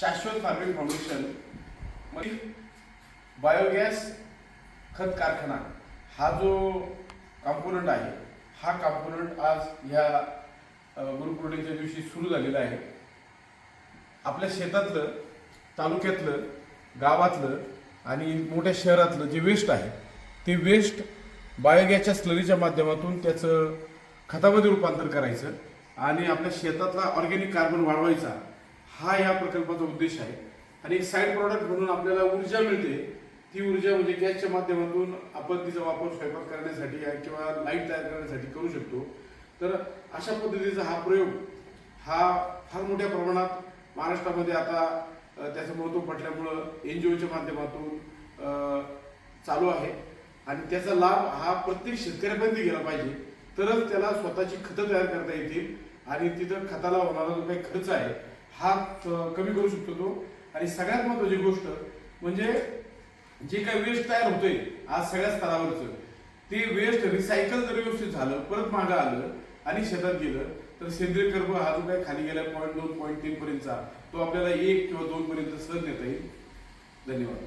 शाश्वत farming foundation biogas खत कारखाना. हा जो कॉम्पोनंट आहे हा कॉम्पोनंट आज ह्या गुरुपौर्णिमेच्या दिवशी सुरू झालेला आहे. आपल्या शेतातलं तालुक्यातलं गावातलं आणि मोठ्या शहरातलं जे वेस्ट आहे ते वेस्ट बायोगॅसच्या स्लरीच्या माध्यमातून त्याचं खतामध्ये रूपांतर करायचं आणि आपल्या शेतातला ऑर्गॅनिक कार्बन वाढवायचा. हा या प्रकल्पाचा उद्देश आहे. आणि एक साईड प्रॉडक्ट म्हणून आपल्याला ऊर्जा मिळते. ती ऊर्जा म्हणजे गॅसच्या माध्यमातून आपण तिचा वापर स्वयंपाक करण्यासाठी किंवा लाइट तयार करण्यासाठी करू शकतो. तर अशा पद्धतीचा हा प्रयोग हा फार मोठ्या प्रमाणात महाराष्ट्रामध्ये आता त्याचं महत्त्व पटल्यामुळं एन जी ओच्या माध्यमातून चालू आहे. आणि त्याचा लाभ हा प्रत्येक शेतकऱ्यापर्यंत गेला पाहिजे. तरच त्याला स्वतःची खतं तयार करता येतील आणि तिथं खताला होणारा जो काही खर्च आहे हा कमी करू शकतो तो. आणि सगळ्यात महत्वाची गोष्ट म्हणजे जे काही वेस्ट तयार होतोय आज सगळ्या स्तरावरचं ते वेस्ट रिसायकल जर व्यवस्थित झालं परत मागं आलं आणि शेतात गेलं तर सेंद्रिय कर्ब हा जो काही खाली गेला पॉईंट दोन पॉईंट तीन पर्यंतचा तो आपल्याला एक किंवा दोन पर्यंत सहज नेता येईल. धन्यवाद.